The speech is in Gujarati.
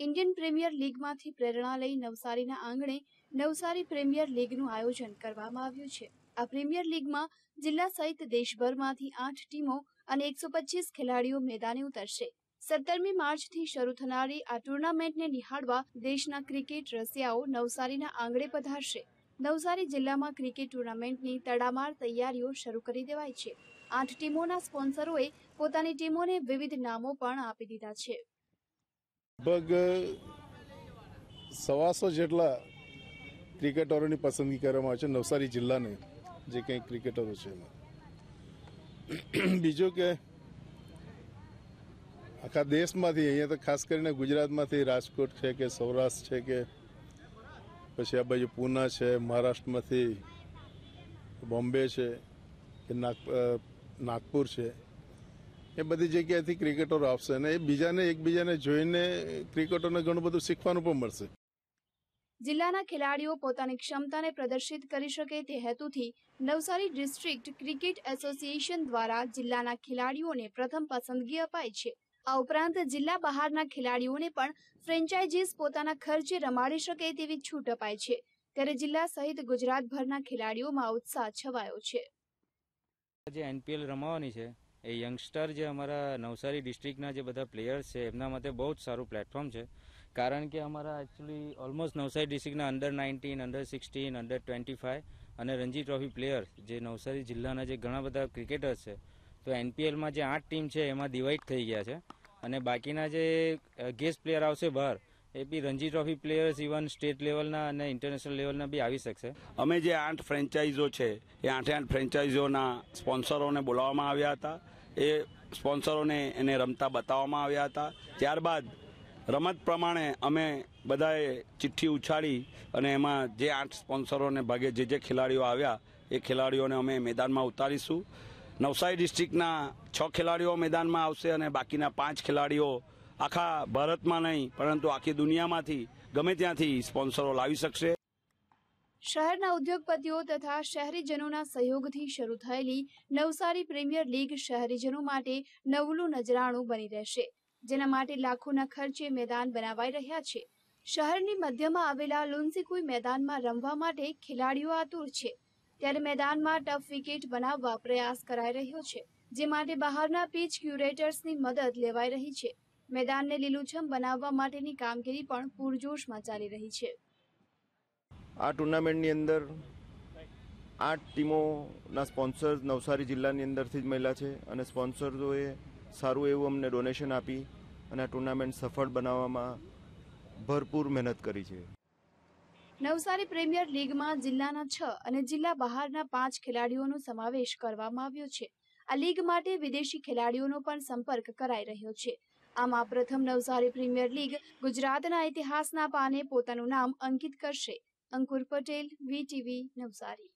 ઇન્ડિયન પ્રીમિયર લીગમાંથી પ્રેરણા લઈ નવસારીના આંગણે નવસારી પ્રીમિયર લીગનું આયોજન કરવામાં આવ્યું છે. આ પ્રીમિયર લીગમાં જિલ્લા સહિત દેશભરમાંથી આઠ ટીમો અને એકસો પચીસ ખેલાડીઓ મેદાને ઉતરશે. સત્તરમી માર્ચથી શરૂ થનારી આ ટુર્નામેન્ટને નિહાળવા દેશના ક્રિકેટ રસિયાઓ નવસારીના આંગણે પધારશે. નવસારી જિલ્લામાં ક્રિકેટ ટુર્નામેન્ટની તડામાર તૈયારીઓ શરૂ કરી દેવાઈ છે. આઠ ટીમોના સ્પોન્સરોએ પોતાની ટીમોને વિવિધ નામો પણ આપી દીધા છે. લગભગ સવાસો જેટલા ક્રિકેટરોની પસંદગી કરવામાં આવે છે નવસારી જિલ્લાને, જે કંઈક ક્રિકેટરો છે એમાં. બીજું કે આખા દેશમાંથી, અહીંયા તો ખાસ કરીને ગુજરાતમાંથી રાજકોટ છે કે સૌરાષ્ટ્ર છે કે પછી આ બાજુ પૂના છે, મહારાષ્ટ્રમાંથી બોમ્બે છે કે નાગ નાગપુર છે. એ બધી જગ્યાએથી ક્રિકેટરો આવશે અને એ બીજાને એકબીજાને જોઈને ક્રિકેટરને ઘણું બધું શીખવાનું પણ મળશે. જિલ્લાના ખેલાડીઓ પોતાની ક્ષમતાને પ્રદર્શિત કરી શકે તે હેતુથી નવસારી ડિસ્ટ્રિક્ટ ક્રિકેટ એસોસિએશન દ્વારા જિલ્લાના ખેલાડીઓને પ્રથમ પસંદગી અપાઈ છે. આ ઉપરાંત જિલ્લા બહારના ખેલાડીઓને પણ ફ્રેન્ચાઇઝીસ પોતાના ખર્ચે રમાડી શકે તેવી છૂટ અપાઈ છે. ત્યારે જિલ્લા સહિત ગુજરાતભરના ખેલાડીઓમાં ઉત્સાહ છવાયો છે. આજે એનપીએલ રમાવાની છે એ યંગસ્ટર જે અમારા નવસારી ડિસ્ટ્રિક્ટના જે બધા પ્લેયર્સ છે, એમના માટે બહુ જ સારું પ્લેટફોર્મ છે. કારણ કે અમારા actually almost Navsari ડિસ્ટ્રિક્ટના under nineteen under sixteen under twenty five અને રણજી ટ્રોફી પ્લેયર જે નવસારી જિલ્લાના જે ઘણા બધા ક્રિકેટર્સ છે, તો એનપીએલમાં જે આઠ ટીમ છે, એમાં ડિવાઈડ થઈ ગયા છે. અને બાકીના જે ગેસ્ટ પ્લેયર આવશે બહાર એ બી Ranji trophy players even state લેવલના અને ઇન્ટરનેશનલ લેવલના બી આવી શકશે. અમે જે આઠ ફ્રેન્ચાઇઝો છે, એ આઠે આઠ ફ્રેન્ચાઇઝોના સ્પોન્સરોને બોલાવવામાં આવ્યા હતા. એ સ્પોન્સરોને એને રમતા બતાવવામાં આવ્યા હતા. ત્યારબાદ રમત પ્રમાણે અમે બધાએ ચિઠ્ઠી ઉછાળી અને એમાં જે આઠ સ્પોન્સરોને ભાગે જે જે ખેલાડીઓ આવ્યા, એ ખેલાડીઓને અમે મેદાનમાં ઉતારીશું. નવસારી ડિસ્ટ્રિક્ટના છ ખેલાડીઓ મેદાનમાં આવશે અને બાકીના પાંચ ખેલાડીઓ આખા ભારતમાં નહીં, પરંતુ આખી દુનિયામાંથી ગમે ત્યાંથી સ્પોન્સરો લાવી શકશે. શહેરના ઉદ્યોગપતિઓ તથા શહેરીજનોના સહયોગથી શરૂ થયેલી નવસારી પ્રીમિયર લીગ શહેરીજનો માટે નવલું નજરાણું બની રહેશે, જેના માટે લાખોના ખર્ચે મેદાન બનાવાઈ રહ્યા છે. શહેરની મધ્યમાં આવેલા લુન્સીકુઈ મેદાનમાં રમવા માટે ખેલાડીઓ આતુર છે. ત્યારે મેદાનમાં ટફ વિકેટ બનાવવા પ્રયાસ કરાઈ રહ્યો છે, જે માટે બહારના પીચ ક્યુરેટર્સની મદદ લેવાઈ રહી છે. મેદાનને લીલુંછમ બનાવવા માટેની કામગીરી પણ પૂરજોશમાં ચાલી રહી છે. આ ટુર્નામેન્ટની અંદર આઠ ટીમોના સ્પોન્સર્સ નવસારી જિલ્લાની અંદરથી જ મળ્યા છે અને સ્પોન્સર્સોએ સારું એવું અમને ડોનેશન આપી અને આ ટુર્નામેન્ટ સફળ બનાવવામાં ભરપૂર મહેનત કરી છે. નવસારી પ્રીમિયર લીગમાં જિલ્લાના છ અને જિલ્લા બહારના પાંચ ખેલાડીઓનો સમાવેશ કરવામાં આવ્યો છે. આ લીગ માટે વિદેશી ખેલાડીઓનો પણ સંપર્ક કરાઈ રહ્યો છે. આમાં પ્રથમ નવસારી પ્રીમિયર લીગ ગુજરાતના ઇતિહાસના પાને પોતાનું નામ અંકિત કરશે. અંકુર પટેલ વીટીવી નવસારી.